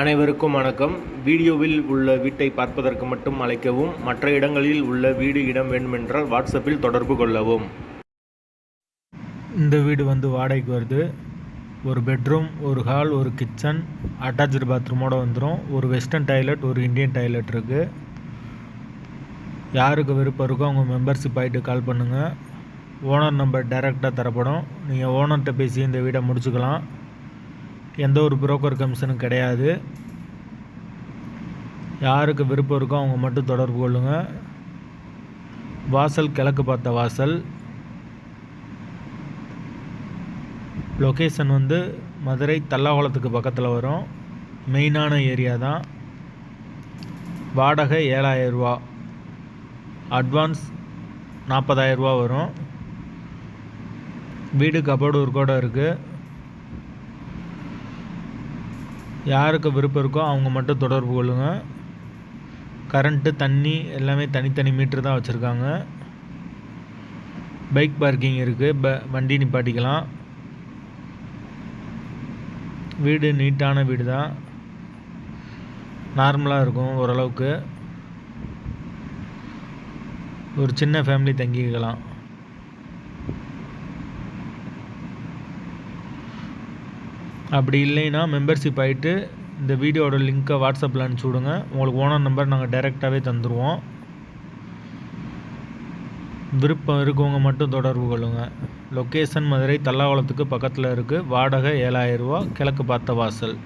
அனைவருக்கும் வணக்கம். வீடியோவில் உள்ள வீட்டை பார்ப்பதற்கு மட்டும் அழைக்கவும் மற்ற இடங்களில் உள்ள வீடு இடம் வேண்டுமென்றால் வாட்ஸ்அப்பில் தொடர்பு கொள்ளவும். இந்த வீடு வந்து வாடகைக்கு வருது. ஒரு பெட்ரூம் ஒரு ஹால் ஒரு கிச்சன் அட்டாச்சு பாத்ரூமோட வந்துடும் ஒரு வெஸ்டர்ன் டாய்லெட் ஒரு இந்தியன் டாய்லெட் இருக்குது யாருக்கு விருப்பம் இருக்கோ அவங்க மெம்பர்ஷிப் ஆகிட்டு கால் பண்ணுங்கள் ஓனர் நம்பர் டைரெக்டாக தரப்படும். நீங்கள் ஓனர்கிட்ட பேசி இந்த வீடை முடிச்சுக்கலாம். எந்த ஒரு புரோக்கர் கமிஷனும் கிடையாது. யாருக்கு விருப்பம் இருக்கோ அவங்க மட்டும் தொடர்பு கொள்ளுங்கள் வாசல் கிழக்கு பார்த்த வாசல். லொக்கேஷன் வந்து மதுரை தல்லாகுளத்துக்கு பக்கத்தில் வரும். மெயினான ஏரியா தான். வாடகை ஏழாயிரரூவா அட்வான்ஸ் நாற்பதாயிரரூவா வரும். வீடு கபோர்டு கூட இருக்குது யாருக்கு விருப்பம் இருக்கோ அவங்க மட்டும் தொடர்பு கொள்ளுங்கள் கரண்ட்டு தண்ணி எல்லாமே தனித்தனி மீட்ரு தான் வச்சுருக்காங்க. பைக் பார்க்கிங் இருக்குது ப வண்டி நிப்பாட்டிக்கலாம். வீடு நீட்டான வீடு தான் நார்மலாக இருக்கும் ஓரளவுக்கு. ஒரு சின்ன ஃபேமிலி தங்கிக்கலாம். அப்படி இல்லைன்னா மெம்பர்ஷிப் ஆகிட்டு இந்த வீடியோட லிங்க்கை வாட்ஸ்அப்பில் அனுப்பிச்சி விடுங்க. உங்களுக்கு ஓனர் நம்பர் நாங்கள் டைரெக்டாகவே தந்துடுவோம் விருப்பம் இருக்கவங்க மட்டும் தொடர்பு கொள்ளுங்கள் லொக்கேஷன் மதுரை தல்லாவளத்துக்கு பக்கத்தில் இருக்குது வாடகை ஏழாயிரரூவா கிழக்கு பார்த்த வாசல்.